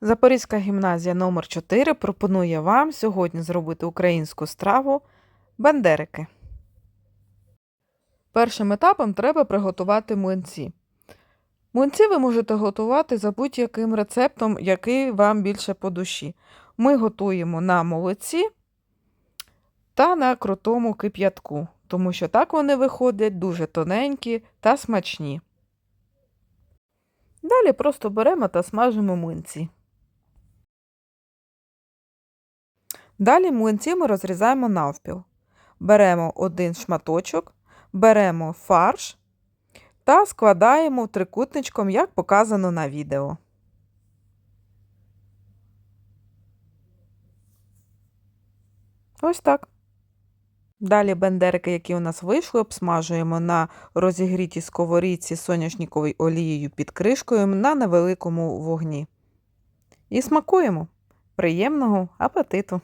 Запорізька гімназія номер 4 пропонує вам сьогодні зробити українську страву бандерики. Першим етапом треба приготувати млинці. Млинці ви можете готувати за будь-яким рецептом, який вам більше по душі. Ми готуємо на молоці та на крутому кип'ятку, тому що так вони виходять дуже тоненькі та смачні. Далі просто беремо та смажимо млинці. Далі млинці ми розрізаємо навпіл. Беремо один шматочок, беремо фарш та складаємо трикутничком, як показано на відео. Ось так. Далі бендерики, які у нас вийшли, обсмажуємо на розігрітій сковорідці соняшниковою олією під кришкою на невеликому вогні. І смакуємо. Приємного апетиту!